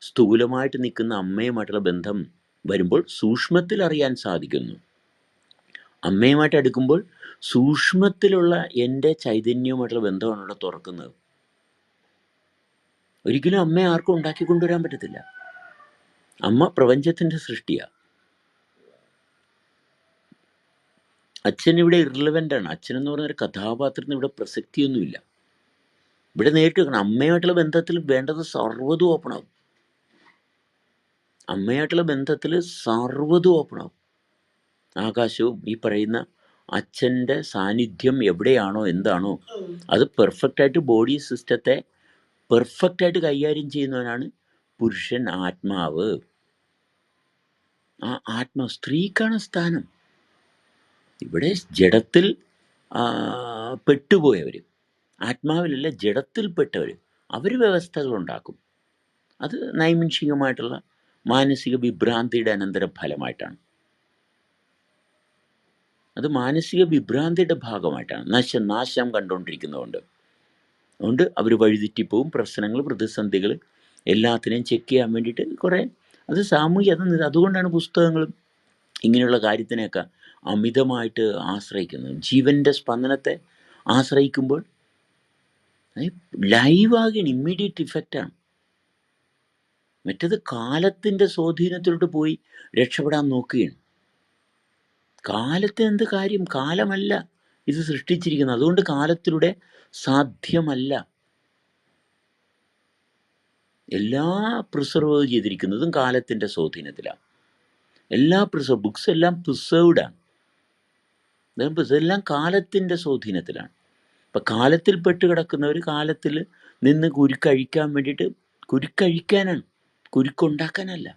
സ്ഥൂലമായിട്ട് നിൽക്കുന്ന അമ്മയുമായിട്ടുള്ള ബന്ധം വരുമ്പോൾ സൂക്ഷ്മത്തിൽ അറിയാൻ സാധിക്കുന്നു. അമ്മയുമായിട്ട് അടുക്കുമ്പോൾ സൂക്ഷ്മത്തിലുള്ള എന്റെ ചൈതന്യവുമായിട്ടുള്ള ബന്ധമാണ് അവിടെ തുറക്കുന്നത്. ഒരിക്കലും അമ്മയെ ആർക്കും ഉണ്ടാക്കി കൊണ്ടുവരാൻ പറ്റത്തില്ല. അമ്മ പ്രപഞ്ചത്തിന്റെ സൃഷ്ടിയാണ് അച്ഛൻ ഇവിടെ ഇറിലവന്റ് ആണ്. അച്ഛൻ എന്ന് പറഞ്ഞൊരു കഥാപാത്രത്തിന് ഇവിടെ പ്രസക്തിയൊന്നുമില്ല. ഇവിടെ നേരിട്ട് വെക്കണം അമ്മയുമായിട്ടുള്ള ബന്ധത്തിൽ വേണ്ടത് സർവതും ഓപ്പൺ ആവും. അമ്മയായിട്ടുള്ള ബന്ധത്തിൽ സർവതും ഓപ്പൺ ആവും. ആകാശവും ഈ പറയുന്ന അച്ഛന്റെ സാന്നിധ്യം എവിടെയാണോ എന്താണോ അത് പെർഫെക്റ്റായിട്ട് ബോഡി സിസ്റ്റത്തെ പെർഫെക്റ്റായിട്ട് കൈകാര്യം ചെയ്യുന്നവനാണ് പുരുഷൻ ആത്മാവ്. ആ ആത്മാവ് സ്ത്രീക്കാണ് സ്ഥാനം. ഇവിടെ ജഡത്തിൽ പെട്ടുപോയവർ ആത്മാവിലല്ല ജഡത്തിൽപ്പെട്ടവർ അവർ വ്യവസ്ഥകളുണ്ടാക്കും അത് നൈമിഷികമായിട്ടുള്ള മാനസിക വിഭ്രാന്തിയുടെ അനന്തര ഫലമായിട്ടാണ്. അത് മാനസിക വിഭ്രാന്തിയുടെ ഭാഗമായിട്ടാണ്. നശ നാശം കണ്ടുകൊണ്ടിരിക്കുന്നതുകൊണ്ട്. അതുകൊണ്ട് അവർ വഴിതെറ്റിപ്പോവും പ്രശ്നങ്ങൾ പ്രതിസന്ധികൾ എല്ലാത്തിനെയും ചെക്ക് ചെയ്യാൻ വേണ്ടിയിട്ട് കുറേ അത് സാമൂഹ്യ അത് അതുകൊണ്ടാണ് പുസ്തകങ്ങളും ഇങ്ങനെയുള്ള കാര്യത്തിനെയൊക്കെ അമിതമായിട്ട് ആശ്രയിക്കുന്നത്. ജീവന്റെ സ്പന്ദനത്തെ ആശ്രയിക്കുമ്പോൾ ലൈവാകണം ഇമ്മീഡിയറ്റ് ഇഫക്റ്റാണ് മറ്റത് കാലത്തിന്റെ സ്വാധീനത്തിലോട്ട് പോയി രക്ഷപ്പെടാൻ നോക്കുകയാണ്. കാലത്തെ എന്ത് കാര്യം? കാലമല്ല ഇത് സൃഷ്ടിച്ചിരിക്കുന്നത്. അതുകൊണ്ട് കാലത്തിലൂടെ സാധ്യമല്ല. എല്ലാ പ്രിസർവ് ചെയ്തിരിക്കുന്നതും കാലത്തിന്റെ സ്വാധീനത്തിലാണ്. എല്ലാ പ്രിസർവ് ബുക്സ് എല്ലാം പ്രിസേർവ്ഡാണ് ഇതെല്ലാം കാലത്തിന്റെ സ്വാധീനത്തിലാണ്. അപ്പം കാലത്തിൽ പെട്ട് കിടക്കുന്നവർ കാലത്തിൽ നിന്ന് കുരുക്കഴിക്കാൻ വേണ്ടിയിട്ട് കുരുക്കഴിക്കാനാണ്. കുരുക്കുണ്ടാക്കാനല്ല.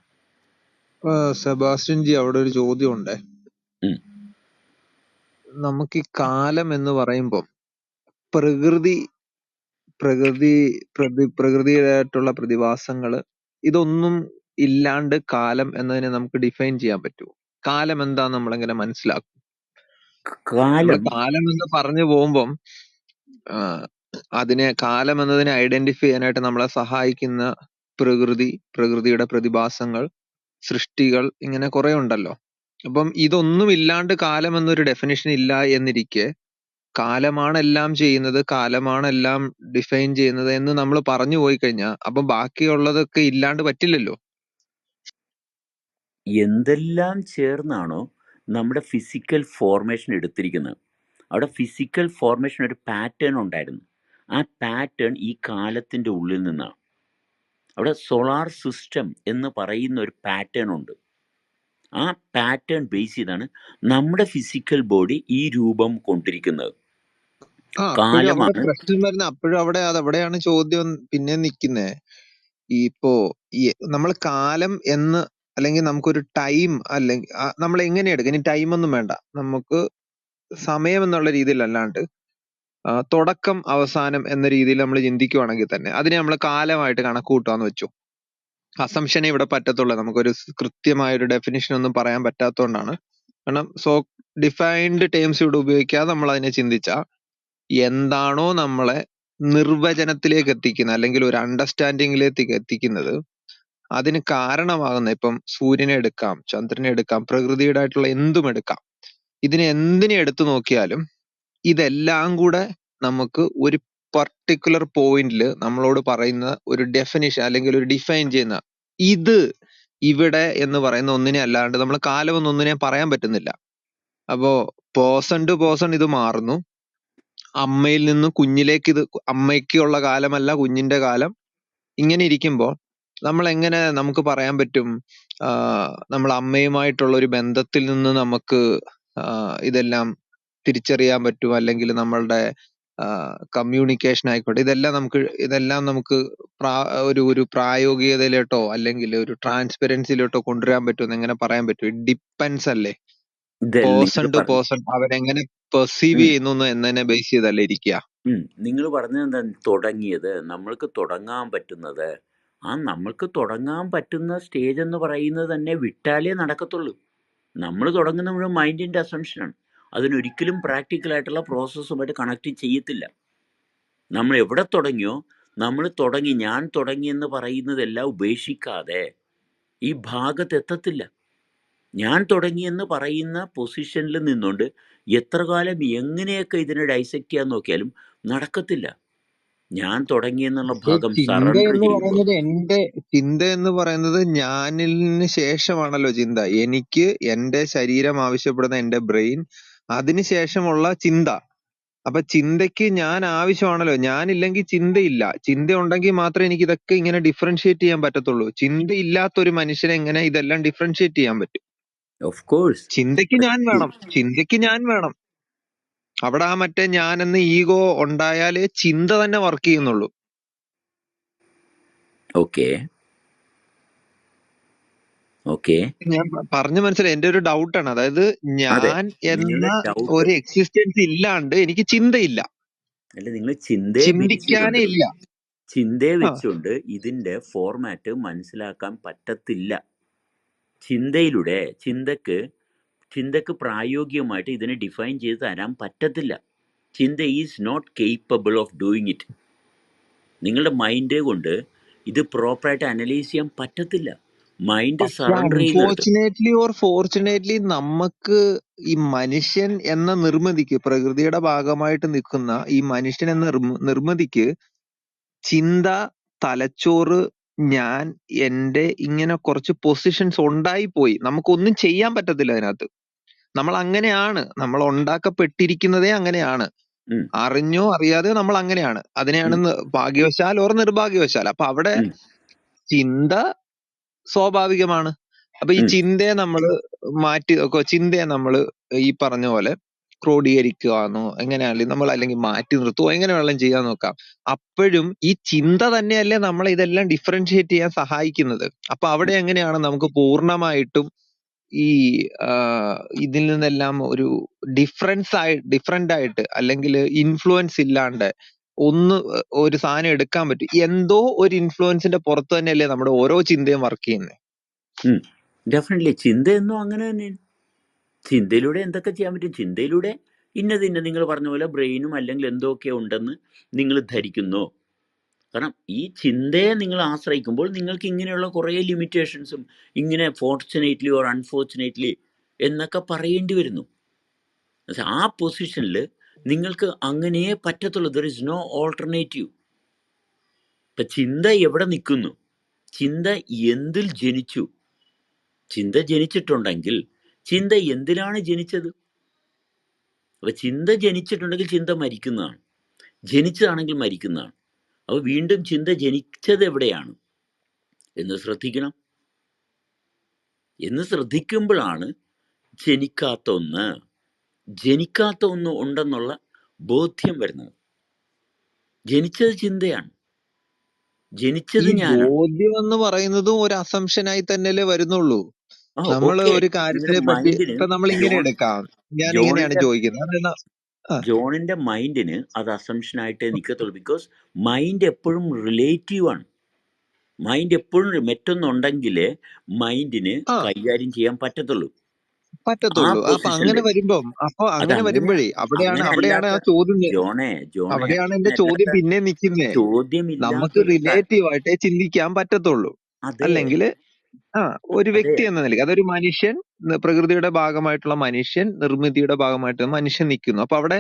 ആ, സെബാസ്റ്റ്യൻ ജി അവിടെ ഒരു ചോദ്യം ഉണ്ട് ഉം. നമുക്ക് ഈ കാലം എന്ന് പറയുമ്പോൾ പ്രകൃതി പ്രകൃതി പ്രതി പ്രകൃതിയായിട്ടുള്ള പ്രതിഭാസങ്ങൾ ഇതൊന്നും ഇല്ലാണ്ട് കാലം എന്നതിനെ നമുക്ക് ഡിഫൈൻ ചെയ്യാൻ പറ്റുമോ? കാലം എന്താന്ന് നമ്മളെങ്ങനെ മനസ്സിലാക്കും? കാലം. കാലം എന്ന് പറഞ്ഞു പോകുമ്പം ആ, അതിനെ കാലം എന്നതിനെ ഐഡന്റിഫൈ ചെയ്യാനായിട്ട് നമ്മളെ സഹായിക്കുന്ന പ്രകൃതി പ്രകൃതിയുടെ പ്രതിഭാസങ്ങൾ സൃഷ്ടികൾ ഇങ്ങനെ കുറെ ഉണ്ടല്ലോ. അപ്പം ഇതൊന്നും ഇല്ലാണ്ട് കാലം എന്നൊരു ഡെഫിനിഷൻ ഇല്ല എന്നിരിക്കെ കാലമാണ് എല്ലാം ചെയ്യുന്നത് കാലമാണ് എല്ലാം ഡിഫൈൻ ചെയ്യുന്നത് എന്ന് നമ്മൾ പറഞ്ഞു പോയി കഴിഞ്ഞാൽ അപ്പൊ ബാക്കിയുള്ളതൊക്കെ ഇല്ലാണ്ട് പറ്റില്ലല്ലോ. എന്തെല്ലാം ചേർന്നാണോ നമ്മുടെ ഫിസിക്കൽ ഫോർമേഷൻ എടുത്തിരിക്കുന്നത്. അവിടെ ഫിസിക്കൽ ഫോർമേഷൻ ഒരു പാറ്റേൺ ഉണ്ടായിരുന്നു. ആ പാറ്റേൺ ഈ കാലത്തിന്റെ ഉള്ളിൽ നിന്നാണ്. അവിടെ സോളാർ സിസ്റ്റം എന്ന് പറയുന്ന ഒരു പാറ്റേൺ ഉണ്ട്. ആ പാറ്റേൺ ബേസ് ചെയ്താണ് നമ്മുടെ ഫിസിക്കൽ ബോഡി ഈ രൂപം കൊണ്ടിരിക്കുന്നത്. കാലമാണ് പ്രശ്നം വരുന്ന അപ്പോഴും അവിടെ അതെവിടെയാണ് ചോദ്യം പിന്നെ നിക്കുന്നേ. ഈ ഇപ്പോ നമ്മൾ കാലം എന്ന് അല്ലെങ്കിൽ നമുക്കൊരു ടൈം അല്ലെങ്കിൽ നമ്മൾ എങ്ങനെ എടുക്കും? ഇനി ടൈം ഒന്നും വേണ്ട. നമുക്ക് സമയം എന്നുള്ള രീതിയിലല്ലാണ്ട് തുടക്കം അവസാനം എന്ന രീതിയിൽ നമ്മൾ ചിന്തിക്കുവാണെങ്കിൽ തന്നെ അതിനെ നമ്മൾ കാലമായിട്ട് കണക്ക് കൂട്ടാന്ന് വെച്ചു. അസംഷനെ ഇവിടെ പറ്റത്തുള്ളൂ. നമുക്കൊരു കൃത്യമായ ഒരു ഡെഫിനിഷൻ ഒന്നും പറയാൻ പറ്റാത്തതുകൊണ്ടാണ് കാരണം സോ ഡിഫൈൻഡ് ടേംസ് ഇവിടെ ഉപയോഗിക്കാതെ നമ്മൾ അതിനെ ചിന്തിച്ച എന്താണോ നമ്മളെ നിർവചനത്തിലേക്ക് എത്തിക്കുന്ന അല്ലെങ്കിൽ ഒരു അണ്ടർസ്റ്റാൻഡിങ്ങിലേക്ക് എത്തിക്കുന്നത് അതിന് കാരണമാകുന്ന ഇപ്പം സൂര്യനെ എടുക്കാം ചന്ദ്രനെ എടുക്കാം പ്രകൃതിയുടെ ആയിട്ടുള്ള എന്തും എടുക്കാം. ഇതിനെ എന്തിനെ എടുത്തു നോക്കിയാലും ഇതെല്ലാം കൂടെ നമുക്ക് ഒരു പർട്ടിക്കുലർ പോയിന്റിൽ നമ്മളോട് പറയുന്ന ഒരു ഡെഫിനിഷൻ അല്ലെങ്കിൽ ഒരു ഡിഫൈൻ ചെയ്യുന്ന ഇത് ഇവിടെ എന്ന് പറയുന്ന ഒന്നിനെ അല്ലാണ്ട് നമ്മൾ കാലം എന്ന് ഒന്നിനെ പറയാൻ പറ്റുന്നില്ല. അപ്പോ പേഴ്സൺ ടു പേഴ്സൺ ഇത് മാറുന്നു. അമ്മയിൽ നിന്ന് കുഞ്ഞിലേക്ക് ഇത് അമ്മയ്ക്കുള്ള കാലമല്ല കുഞ്ഞിന്റെ കാലം. ഇങ്ങനെ ഇരിക്കുമ്പോൾ നമ്മൾ എങ്ങനെ നമുക്ക് പറയാൻ പറ്റും? നമ്മൾ അമ്മയുമായിട്ടുള്ള ഒരു ബന്ധത്തിൽ നിന്ന് നമുക്ക് ഇതെല്ലാം തിരിച്ചറിയാൻ പറ്റും അല്ലെങ്കിൽ നമ്മളുടെ കമ്മ്യൂണിക്കേഷൻ ആയിക്കോട്ടെ. ഇതെല്ലാം നമുക്ക് ഇതെല്ലാം നമുക്ക് ഒരു ഒരു പ്രായോഗികതയിലോട്ടോ അല്ലെങ്കിൽ ഒരു ട്രാൻസ്പെറൻസിയിലോട്ടോ കൊണ്ടുവരാൻ പറ്റുമെന്ന് എങ്ങനെ പറയാൻ പറ്റും. ഇറ്റ് ഡിപ്പെൻസ് അല്ലേ? പേഴ്സൺ ടു പേഴ്സൺ അവരെങ്ങനെ പെർസീവ് ചെയ്യുന്നു എന്നതിനെ ബേസ് ചെയ്തല്ലേ ഇരിക്കുക നിങ്ങൾ പറഞ്ഞത് എന്താ തുടങ്ങിയത് നമ്മൾക്ക് തുടങ്ങാൻ പറ്റുന്നത് ആ നമ്മൾക്ക് തുടങ്ങാൻ പറ്റുന്ന സ്റ്റേജ് എന്ന് പറയുന്നത് തന്നെ വിട്ടാലേ നടക്കത്തുള്ളൂ. നമ്മൾ തുടങ്ങുന്ന മുഴുവൻ മൈൻഡിന്റെ അസംഷനാണ് അതിനൊരിക്കലും പ്രാക്ടിക്കലായിട്ടുള്ള പ്രോസസ്സുമായിട്ട് കണക്ട് ചെയ്യത്തില്ല. നമ്മൾ എവിടെ തുടങ്ങിയോ നമ്മൾ തുടങ്ങി ഞാൻ തുടങ്ങി എന്ന് പറയുന്നതെല്ലാം ഉപേക്ഷിക്കാതെ ഈ ഭാഗത്ത് എത്തത്തില്ല. ഞാൻ തുടങ്ങിയെന്ന് പറയുന്ന പൊസിഷനിൽ നിന്നുകൊണ്ട് എത്ര കാലം എങ്ങനെയൊക്കെ ഇതിനെ ഡൈസെക്ട് ചെയ്യാൻ നോക്കിയാലും നടക്കത്തില്ല. ഞാൻ തുടങ്ങിയെന്നുള്ള എന്നുള്ള ഭാഗം ചിന്ത എന്ന് പറയുന്നത് എന്റെ ചിന്ത എന്ന് പറയുന്നത് ഞാനിന് ശേഷമാണല്ലോ ചിന്ത. എനിക്ക് എന്റെ ശരീരം ആവശ്യപ്പെടുന്ന എന്റെ ബ്രെയിൻ അതിന് ശേഷമുള്ള ചിന്ത. അപ്പൊ ചിന്തയ്ക്ക് ഞാൻ ആവശ്യമാണല്ലോ. ഞാനില്ലെങ്കിൽ ചിന്തയില്ല. ചിന്ത ഉണ്ടെങ്കിൽ മാത്രമേ എനിക്ക് ഇതൊക്കെ ഇങ്ങനെ ഡിഫറൻഷിയേറ്റ് ചെയ്യാൻ പറ്റത്തുള്ളൂ. ചിന്ത ഇല്ലാത്ത ഒരു മനുഷ്യനെ എങ്ങനെ ഇതെല്ലാം ഡിഫറൻഷിയേറ്റ് ചെയ്യാൻ പറ്റും? ഓഫ് കോഴ്സ് ചിന്തയ്ക്ക് ഞാൻ വേണം. ചിന്തയ്ക്ക് ഞാൻ വേണം. അവിടെ ആ മറ്റേ ഞാൻ എന്ന ഈഗോ ഉണ്ടായാലേ ചിന്ത തന്നെ വർക്ക് ചെയ്യുന്നുള്ളൂ. Okay okay. ഞാൻ പറഞ്ഞ മനസ്സിലായി. എന്റെ ഒരു ഡൗട്ട് ആണ് അതായത് ഞാൻ എന്ന ഒരു എക്സിസ്റ്റൻസ് ഇല്ലാണ്ട് എനിക്ക് ചിന്തയില്ല. അല്ല നിങ്ങൾ ചിന്ത ചിന്തിക്കാനേ ഇല്ല. ചിന്തയെ ആ. വെച്ചുകൊണ്ട് ഇതിന്റെ ഫോർമാറ്റ് മനസ്സിലാക്കാൻ പറ്റത്തില്ല. ചിന്തയിലൂടെ ചിന്തക്ക് ചിന്തക്ക് പ്രായോഗികമായിട്ട് ഇതിനെ ഡിഫൈൻ ചെയ്ത് തരാൻ പറ്റത്തില്ല. ചിന്ത is not capable of doing it നിങ്ങളുടെ മൈൻഡ് കൊണ്ട് ഇത് പ്രോപ്പറായിട്ട് അനലൈസ് ചെയ്യാൻ പറ്റത്തില്ല. Mind surrender unfortunately or fortunately നമുക്ക് ഈ മനുഷ്യൻ എന്ന നിർമ്മിതിക്ക് പ്രകൃതിയുടെ ഭാഗമായിട്ട് നിൽക്കുന്ന ഈ മനുഷ്യൻ എന്ന നിർമ്മ- നിർമ്മിതിക്ക് ചിന്ത തലച്ചോറ് ഞാൻ എന്റെ ഇങ്ങനെ കുറച്ച് പൊസിഷൻസ് ഉണ്ടായി പോയി നമുക്കൊന്നും ചെയ്യാൻ പറ്റത്തില്ല അതിനകത്ത്. നമ്മൾ അങ്ങനെയാണ് നമ്മൾ ഉണ്ടാക്കപ്പെട്ടിരിക്കുന്നതേ അങ്ങനെയാണ്. ഉം, അറിഞ്ഞോ അറിയാതെയോ നമ്മൾ അങ്ങനെയാണ് അതിനെയാണ് ഉം, നി- ഭാഗ്യവശാൽ ഓർ നിർഭാഗ്യവശാൽ. അപ്പൊ അവിടെ ഉം, ചിന്ത സ്വാഭാവികമാണ്. അപ്പൊ ഈ ചിന്തയെ നമ്മൾ മാറ്റി ചിന്തയെ നമ്മൾ ഈ പറഞ്ഞ പോലെ ക്രോഡീകരിക്കുകയാണോ എങ്ങനെയാണെങ്കിലും നമ്മൾ അല്ലെങ്കിൽ മാറ്റി നിർത്തുവോ എങ്ങനെ വേണമെങ്കിലും ചെയ്യാൻ നോക്കാം. അപ്പോഴും ഈ ചിന്ത തന്നെയല്ലേ നമ്മൾ ഇതെല്ലാം ഡിഫറൻഷിയേറ്റ് ചെയ്യാൻ സഹായിക്കുന്നത്. അപ്പൊ അവിടെ എങ്ങനെയാണ് നമുക്ക് പൂർണമായിട്ടും ഈ ഇതിൽ നിന്നെല്ലാം ഒരു ഡിഫറൻസ് ആയി ഡിഫറെന്റ് ആയിട്ട് അല്ലെങ്കിൽ ഇൻഫ്ലുവൻസ് ഇല്ലാണ്ട് ഒന്ന് ഒരു സാധനം എടുക്കാൻ പറ്റും. എന്തോ ഒരു ഇൻഫ്ലുവൻസിന്റെ പുറത്ത് തന്നെയല്ലേ നമ്മുടെ ഓരോ ചിന്തയും വർക്ക് ചെയ്യുന്നത്. ഡെഫിനറ്റ്ലി ചിന്ത എന്നും അങ്ങനെ തന്നെ. ചിന്തയിലൂടെ എന്തൊക്കെ ചെയ്യാൻ പറ്റും? ചിന്തയിലൂടെ ഇന്നത് ഇന്ന നിങ്ങൾ പറഞ്ഞ പോലെ ബ്രെയിനും അല്ലെങ്കിൽ എന്തൊക്കെ ഉണ്ടെന്ന് നിങ്ങൾ ധരിക്കുന്നു. കാരണം ഈ ചിന്തയെ നിങ്ങൾ ആശ്രയിക്കുമ്പോൾ നിങ്ങൾക്ക് ഇങ്ങനെയുള്ള കുറേ ലിമിറ്റേഷൻസും ഇങ്ങനെ ഫോർച്ചുനേറ്റ്ലി ഓർ അൺഫോർച്ചുനേറ്റ്ലി എന്നൊക്കെ പറയേണ്ടി വരുന്നു. ആ പൊസിഷനിൽ നിങ്ങൾക്ക് അങ്ങനെയേ പറ്റത്തുള്ളൂ. ദർ ഇസ് നോ ഓൾട്ടർനേറ്റീവ് ഇപ്പം ചിന്ത എവിടെ നിൽക്കുന്നു? ചിന്ത എന്തിൽ ജനിച്ചു? ചിന്ത ജനിച്ചിട്ടുണ്ടെങ്കിൽ ചിന്ത എന്തിലാണ് ജനിച്ചത്? അപ്പോൾ ചിന്ത ജനിച്ചിട്ടുണ്ടെങ്കിൽ ചിന്ത മരിക്കുന്നതാണ്. ജനിച്ചതാണെങ്കിൽ മരിക്കുന്നതാണ്. അപ്പോൾ വീണ്ടും ചിന്ത ജനിച്ചത് എവിടെയാണ്? എന്ന് ശ്രദ്ധിക്കണം. എന്ന് ശ്രദ്ധിക്കുമ്പോഴാണ് ജനിക്കാത്ത ഒന്ന് ജനിക്കാത്ത ഒന്ന് ഉണ്ടെന്നുള്ള ബോധ്യം വരുന്നത്. ജനിച്ചത് ചിന്തയാണ്. ജനിച്ചത് ഞാൻ ബോധ്യം എന്ന് പറയുന്നതും ഒരു അസംഷനായി തന്നെയല്ലേ വരുന്നുള്ളൂ. നമ്മൾ ഒരു കാര്യത്തിനെ പറ്റി ഇപ്പൊ നമ്മൾ ഇങ്ങനെ എടുക്കാം. ഞാൻ ഇങ്ങനെയാണ് ചോദിക്കുന്നത്. ജോണിന്റെ മൈൻഡിന് അത് അസംഷനായിട്ടേ നിൽക്കത്തുള്ളൂ. ബിക്കോസ് മൈൻഡ് എപ്പോഴും റിലേറ്റീവ് ആണ്. മൈൻഡ് എപ്പോഴും മറ്റൊന്നുണ്ടെങ്കിലേ മൈൻഡിന് കൈകാര്യം ചെയ്യാൻ പറ്റത്തുള്ളൂ. പറ്റത്തുള്ളൂ. അപ്പൊ അങ്ങനെ വരുമ്പം അപ്പൊ അങ്ങനെ വരുമ്പോഴേ അവിടെയാണ് അവിടെയാണ് ആ ചോദ്യം നി- ജോണേ ജോണേ. അവിടെയാണ് എന്റെ ചോദ്യം പിന്നെ പിന്നെ നിൽക്കുന്നേ നമുക്ക് റിലേറ്റീവ് ആയിട്ടേ ചിന്തിക്കാൻ പറ്റത്തുള്ളൂ. അല്ലെങ്കിൽ ആ ഒരു വ്യക്തി എന്ന നിലയ്ക്ക് അതൊരു മനുഷ്യൻ പ്രകൃതിയുടെ ഭാഗമായിട്ടുള്ള മനുഷ്യൻ നിർമ്മിതിയുടെ ഭാഗമായിട്ട് മനുഷ്യൻ നിൽക്കുന്നു അപ്പൊ അവിടെ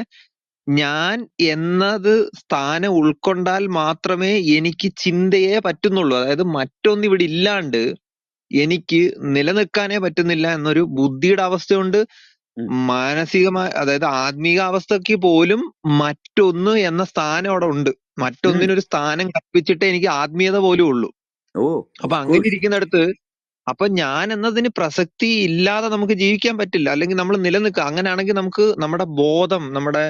ഞാൻ എന്നത് സ്ഥാനം ഉൾക്കൊണ്ടാൽ മാത്രമേ എനിക്ക് ചിന്തയെ പറ്റുന്നുള്ളൂ. അതായത് മറ്റൊന്നും ഇവിടെ ഇല്ലാണ്ട് എനിക്ക് നിലനിൽക്കാനേ പറ്റുന്നില്ല എന്നൊരു ബുദ്ധിയുടെ അവസ്ഥയുണ്ട്. മാനസികമായ അതായത് ആത്മീക അവസ്ഥയ്ക്ക് പോലും മറ്റൊന്ന് എന്ന സ്ഥാനം അവിടെ ഉണ്ട്. മറ്റൊന്നിനൊരു സ്ഥാനം കൽപ്പിച്ചിട്ടേ എനിക്ക് ആത്മീയത പോലും ഉള്ളൂ. ഓ. അപ്പൊ അങ്ങനെ ഇരിക്കുന്നിടത്ത് അപ്പൊ ഞാൻ എന്നതിന് പ്രസക്തി ഇല്ലാതെ നമുക്ക് ജീവിക്കാൻ പറ്റില്ല. അല്ലെങ്കിൽ നമ്മൾ നിലനിൽക്കുക. അങ്ങനെയാണെങ്കിൽ നമുക്ക് നമ്മുടെ ബോധം നമ്മുടെ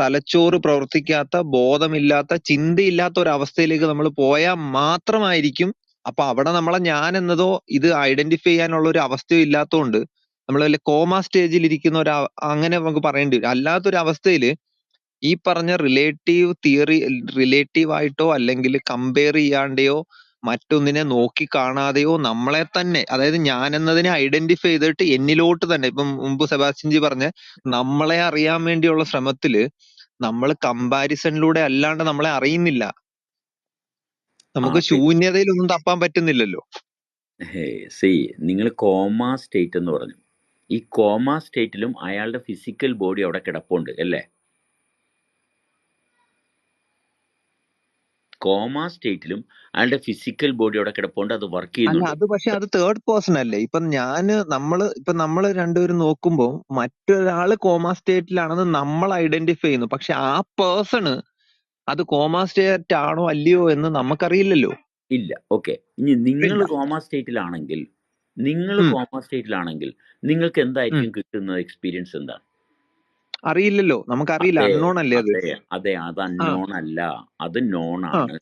തലച്ചോറ് പ്രവർത്തിക്കാത്ത ബോധമില്ലാത്ത ചിന്തയില്ലാത്ത ഒരു അവസ്ഥയിലേക്ക് നമ്മൾ പോയാൽ മാത്രമായിരിക്കും അപ്പൊ അവിടെ നമ്മളെ ഞാൻ എന്നതോ ഇത് ഐഡന്റിഫൈ ചെയ്യാനുള്ള ഒരു അവസ്ഥയോ ഇല്ലാത്തതുകൊണ്ട് നമ്മൾ വല്ല കോമ സ്റ്റേജിൽ ഇരിക്കുന്ന ഒരു അങ്ങനെ നമുക്ക് പറയേണ്ടി വരും. അല്ലാത്തൊരു അവസ്ഥയിൽ ഈ പറഞ്ഞ റിലേറ്റീവ് തിയറി റിലേറ്റീവ് ആയിട്ടോ അല്ലെങ്കിൽ കമ്പയർ ചെയ്യാണ്ടെയോ മറ്റൊന്നിനെ നോക്കി കാണാതെയോ നമ്മളെ തന്നെ അതായത് ഞാൻ എന്നതിനെ ഐഡന്റിഫൈ ചെയ്തിട്ട് എന്നിലോട്ട് തന്നെ ഇപ്പം മുമ്പ് സെബാസ്റ്റ്യൻജി പറഞ്ഞ നമ്മളെ അറിയാൻ വേണ്ടിയുള്ള ശ്രമത്തിൽ നമ്മൾ കമ്പാരിസണിലൂടെ അല്ലാണ്ട് നമ്മളെ അറിയുന്നില്ല. നമുക്ക് ഒന്നും തപ്പാൻ പറ്റുന്നില്ലല്ലോ. സി നിങ്ങൾ കോമ സ്റ്റേറ്റ് എന്ന് പറഞ്ഞു. ഈ കോമ സ്റ്റേറ്റിലും അയാളുടെ ഫിസിക്കൽ ബോഡി അവിടെ കിടപ്പുണ്ട് അല്ലേ? കോമ സ്റ്റേറ്റിലും അയാളുടെ ഫിസിക്കൽ ബോഡി അവിടെ കിടപ്പുണ്ട് അത് വർക്ക് ചെയ്യുന്നു അത് പക്ഷെ അത് തേർഡ് പേഴ്സൺ അല്ലേ? ഇപ്പൊ ഞാൻ നമ്മൾ ഇപ്പൊ നമ്മൾ രണ്ടുപേരും നോക്കുമ്പോ മറ്റൊരാൾ കോമ സ്റ്റേറ്റിലാണെന്ന് നമ്മൾ ഐഡന്റിഫൈ ചെയ്യുന്നു. പക്ഷെ ആ പേഴ്സണ് അത് കോമ സ്റ്റേറ്റ് ആണോ അല്ലയോ എന്ന് നമുക്കറിയില്ലല്ലോ. ഇല്ല. ഓക്കെ. ഇനി നിങ്ങൾ കോമാ സ്റ്റേറ്റിലാണെങ്കിൽ നിങ്ങൾ കോമാ സ്റ്റേറ്റിലാണെങ്കിൽ നിങ്ങൾക്ക് എന്തായിരിക്കും കിട്ടുന്ന എക്സ്പീരിയൻസ് എന്താണ്? അറിയില്ലല്ലോ. നമുക്കറിയില്ല. അൺനോൺ അല്ലേ അത്. അതെ. അതെ. അൺനോൺ അല്ല. അത് നോൺ ആണ്.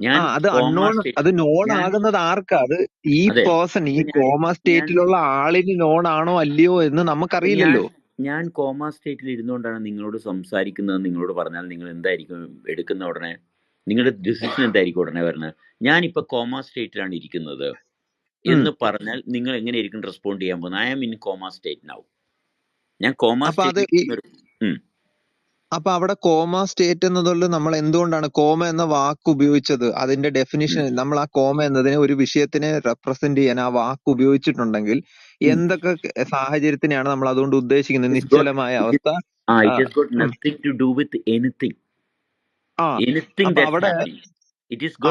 ഞാൻ അത് അൺനോൺ അത് നോൺ ആകുന്നത് ആർക്കാ? അത് ഈ പേഴ്സൺ ഈ കോമ സ്റ്റേറ്റിലുള്ള ആളിന് നോൺ ആണോ അല്ലയോ എന്ന് നമുക്കറിയില്ലല്ലോ. ഞാൻ കോമ സ്റ്റേറ്റിൽ ഇരുന്നുകൊണ്ടാണ് നിങ്ങളോട് സംസാരിക്കുന്നത് നിങ്ങളോട് പറഞ്ഞാൽ നിങ്ങൾ എന്തായിരിക്കും എടുക്കുന്ന ഉടനെ? നിങ്ങളുടെ ഡിസിഷൻ എന്തായിരിക്കും ഉടനെ വരുന്നത് ഞാനിപ്പോൾ കോമ സ്റ്റേറ്റിലാണ് ഇരിക്കുന്നത്. എന്ന് പറഞ്ഞാൽ നിങ്ങൾ എങ്ങനെയായിരിക്കും റെസ്പോണ്ട് ചെയ്യാൻ പോകുന്നത്? I am in coma state now ഞാൻ കോമ അപ്പൊ അവിടെ കോമ സ്റ്റേറ്റ് എന്നതുകൊണ്ട് നമ്മൾ എന്തുകൊണ്ടാണ് കോമ എന്ന വാക്ക് ഉപയോഗിച്ചത്? അതിന്റെ ഡെഫിനിഷൻ നമ്മൾ ആ കോമ എന്നതിനെ ഒരു വിഷയത്തിനെ റെപ്രസെന്റ് ചെയ്യാൻ ആ വാക്ക് ഉപയോഗിച്ചിട്ടുണ്ടെങ്കിൽ. എന്തൊക്കെ സാഹചര്യത്തിനെയാണ് നമ്മൾ അതുകൊണ്ട് ഉദ്ദേശിക്കുന്നത്? നിശ്ചലമായ അവസ്ഥ? അപ്പൊ അവിടെ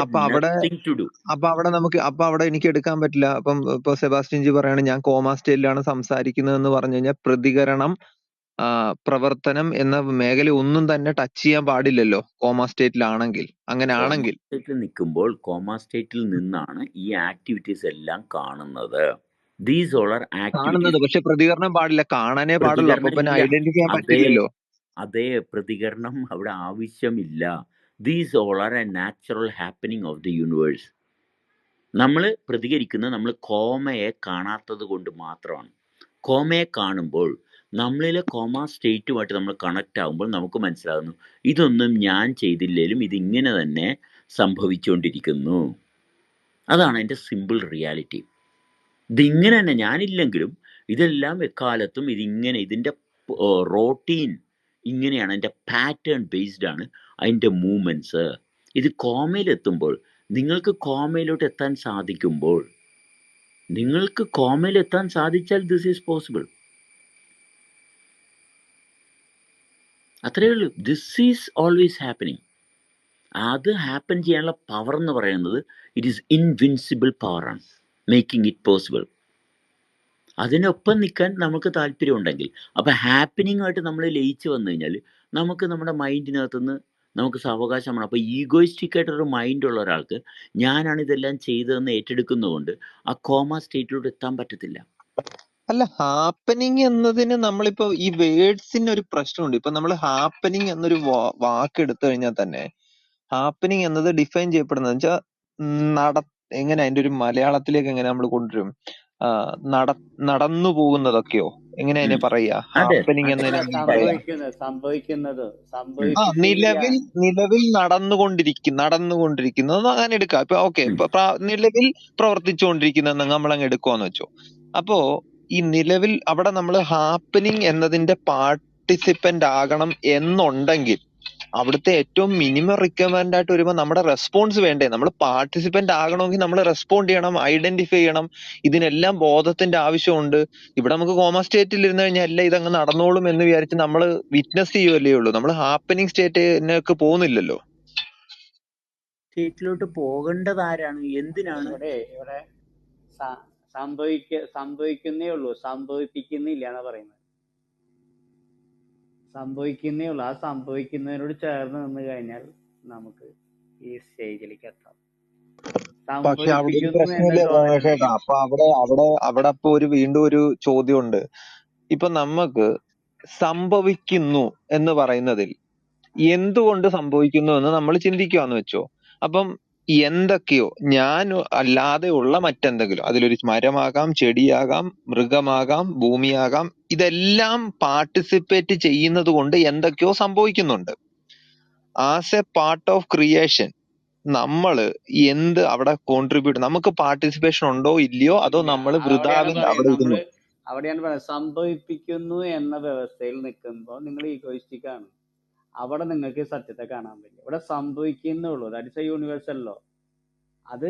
അപ്പൊ അവിടെ nothing അപ്പൊ അവിടെ നമുക്ക് അപ്പൊ അവിടെ എനിക്ക് എടുക്കാൻ പറ്റില്ല. അപ്പം ഇപ്പൊ സെബാസ്റ്റ്യൻ ജി പറയാണ് ഞാൻ കോമ സ്റ്റേറ്റിലാണ് സംസാരിക്കുന്നത് എന്ന് പറഞ്ഞു കഴിഞ്ഞാൽ പ്രതികരണം പ്രവർത്തനം എന്ന മേഖല ഒന്നും തന്നെ ടച്ച് ചെയ്യാൻ പാടില്ലല്ലോ കോമ സ്റ്റേറ്റിലാണെങ്കിൽ. അങ്ങനെ ആണെങ്കിൽ നിൽക്കുമ്പോൾ കോമ സ്റ്റേറ്റിൽ നിന്നാണ് ഈ ആക്ടിവിറ്റീസ് എല്ലാം കാണുന്നത്. ദീസ് ഓൾ ആർ കാണുന്നത്. പക്ഷെ പ്രതികരണം പാടില്ല. കാണാനേ പാടില്ല ഐഡന്റിഫൈ ചെയ്യാൻ അതേ പറ്റില്ലല്ലോ. അതേ പ്രതികരണം അവിടെ ആവശ്യമില്ല. These all are a natural happening of the universe നമ്മൾ പ്രതികരിക്കുന്നത് നമ്മൾ കോമയെ കാണാത്തത് കൊണ്ട് മാത്രമാണ്. കോമയെ കാണുമ്പോൾ നമ്മളിലെ കോമ സ്റ്റേറ്റുമായിട്ട് നമ്മൾ കണക്റ്റ് ആകുമ്പോൾ നമുക്ക് മനസ്സിലാകുന്നു ഇതൊന്നും ഞാൻ ചെയ്തില്ലേലും ഇതിങ്ങനെ തന്നെ സംഭവിച്ചുകൊണ്ടിരിക്കുന്നു. അതാണ് എന്റെ സിമ്പിൾ റിയാലിറ്റി ഇതിങ്ങനെ തന്നെ ഞാനില്ലെങ്കിലും ഇതെല്ലാം എക്കാലത്തും ഇതിങ്ങനെ ഇതിന്റെ റോട്ടീൻ ഇങ്ങനെയാണ് അതിന്റെ പാറ്റേൺ ബേസ്ഡ് ആണ് അതിന്റെ മൂവ്മെന്റ്സ് ഇത് കോമയിലെത്തുമ്പോൾ നിങ്ങൾക്ക് കോമയിലോട്ട് എത്താൻ സാധിക്കുമ്പോൾ നിങ്ങൾക്ക് കോമയിലെത്താൻ സാധിച്ചാൽ ദിസ് ഈസ് പോസിബിൾ അത്രയേ ഉള്ളൂ. ദിസ് ഈസ് ഓൾവേസ് ഹാപ്പനിങ് അത് ഹാപ്പൻ ചെയ്യാനുള്ള പവർ എന്ന് പറയുന്നത് ഇറ്റ് ഈസ് ഇൻവിൻസിബിൾ പവറാണ് മേക്കിംഗ് ഇറ്റ് പോസിബിൾ അതിനൊപ്പം നിൽക്കാൻ നമുക്ക് താല്പര്യമുണ്ടെങ്കിൽ അപ്പോൾ ആയിട്ട് നമ്മൾ ലയിച്ച് വന്നു കഴിഞ്ഞാൽ നമുക്ക് നമ്മുടെ മൈൻഡിനകത്തുനിന്ന് നമുക്ക് സാവകാശമാണ്. അപ്പോൾ ഈഗോയിസ്റ്റിക് ആയിട്ടൊരു മൈൻഡ് ഉള്ള ഒരാൾക്ക് ഞാനാണ് ഇതെല്ലാം ചെയ്തതെന്ന് ഏറ്റെടുക്കുന്നതുകൊണ്ട് ആ കോമ സ്റ്റേറ്റിലോട്ട് എത്താൻ പറ്റത്തില്ല. അല്ല ഹാപ്പനിങ് എന്നതിന് നമ്മളിപ്പോ ഈ വേർഡ്സിന് ഒരു പ്രശ്നമുണ്ട്. ഇപ്പൊ നമ്മൾ ഹാപ്പനിങ് എന്നൊരു വാക്ക് എടുത്തു കഴിഞ്ഞാൽ തന്നെ ഹാപ്പനിങ് എന്നത് ഡിഫൈൻ ചെയ്യപ്പെടുന്നത് വെച്ചാൽ നട എങ്ങനെ അതിന്റെ ഒരു മലയാളത്തിലേക്ക് എങ്ങനെ നമ്മൾ കൊണ്ടുവരും? നട നടന്നു പോകുന്നതൊക്കെയോ? എങ്ങനെ അതിനെ പറയാ ഹാപ്പനിങ് സംഭവിക്കുന്നത്. നിലവിൽ നിലവിൽ നടന്നുകൊണ്ടിരിക്കുന്ന. നടന്നുകൊണ്ടിരിക്കുന്നത് അങ്ങനെ എടുക്കാം. ഇപ്പൊ ഓക്കെ. നിലവിൽ പ്രവർത്തിച്ചുകൊണ്ടിരിക്കുന്നത് നമ്മൾ അങ്ങ് എടുക്കുവാന്ന് വെച്ചോ. അപ്പോ ഈ നിലവിൽ അവിടെ നമ്മൾ ഹാപ്പനിങ് എന്നതിന്റെ പാർട്ടിസിപ്പന്റ് ആകണം എന്നുണ്ടെങ്കിൽ അവിടുത്തെ ഏറ്റവും മിനിമം റിക്വയർമെന്റ് ആയിട്ട് വരുമ്പോൾ നമ്മുടെ റെസ്പോൺസ് വേണ്ടേ? നമ്മൾ പാർട്ടിസിപ്പന്റ് ആകണമെങ്കിൽ നമ്മൾ റെസ്പോണ്ട് ചെയ്യണം ഐഡന്റിഫൈ ചെയ്യണം. ഇതിനെല്ലാം ബോധത്തിന്റെ ആവശ്യമുണ്ട്. ഇവിടെ നമുക്ക് കോമ സ്റ്റേറ്റിൽ ഇരുന്ന് കഴിഞ്ഞാൽ എല്ലാം ഇതങ്ങ് നടന്നോളും എന്ന് വിചാരിച്ച് നമ്മൾ വിറ്റ്നസ് ചെയ്യുമല്ലേ ഉള്ളൂ. നമ്മൾ ഹാപ്പനിങ് സ്റ്റേറ്റിനൊക്കെ പോകുന്നില്ലല്ലോ. സ്റ്റേറ്റിലോട്ട് പോകേണ്ടത് ആരാണ്? എന്തിനാണ്? ഇവിടെ ഇവിടെ സംഭവിക്ക സംഭവിക്കുന്നേ ഉള്ളൂ. സംഭവിപ്പിക്കുന്നില്ല എന്നാ പറയുന്നത്. സംഭവിക്കുന്നേ ഉള്ളൂ ആ സംഭവിക്കുന്നതിനോട് ചേർന്ന് നിന്ന് കഴിഞ്ഞാൽ നമുക്ക് ഈ സ്റ്റേജിലേക്ക് എത്താം. പക്ഷെ അവിടെ ഒരു പ്രശ്നമില്ല ചേട്ടാ അപ്പൊ അവിടെ അവിടെ അവിടെ അപ്പൊ ഒരു വീണ്ടും ഒരു ചോദ്യമുണ്ട്. ഇപ്പൊ നമുക്ക് സംഭവിക്കുന്നു എന്ന് പറയുന്നതിൽ എന്തുകൊണ്ട് സംഭവിക്കുന്നു എന്ന് നമ്മൾ ചിന്തിക്കുകയാന്ന് വെച്ചോ? അപ്പം എന്തൊക്കെയോ ഞാൻ അല്ലാതെ ഉള്ള മറ്റെന്തെങ്കിലും അതിലൊരു മരമാകാം ചെടിയാകാം മൃഗമാകാം ഭൂമിയാകാം ഇതെല്ലാം പാർട്ടിസിപ്പേറ്റ് ചെയ്യുന്നത് കൊണ്ട് എന്തൊക്കെയോ സംഭവിക്കുന്നുണ്ട്. As a part of creation നമ്മൾ എന്ത് അവിടെ കോൺട്രിബ്യൂട്ട് നമുക്ക് പാർട്ടിസിപ്പേഷൻ ഉണ്ടോ ഇല്ലയോ അതോ നമ്മൾ വൃതാവിന്റെ അവിടെ ഇരുന്നു? അവിടെയാണ് സംഭവിപ്പിക്കുന്നു എന്ന വ്യവസ്ഥയിൽ നിൽക്കുമ്പോൾ നിങ്ങൾ ഈഗോയിസ്റ്റിക് ആണ്. അവിടെ നിങ്ങൾക്ക് സത്യത്തെ കാണാൻ പറ്റും. ഇവിടെ സംഭവിക്കുന്നുള്ളൂ that is a universal law അത്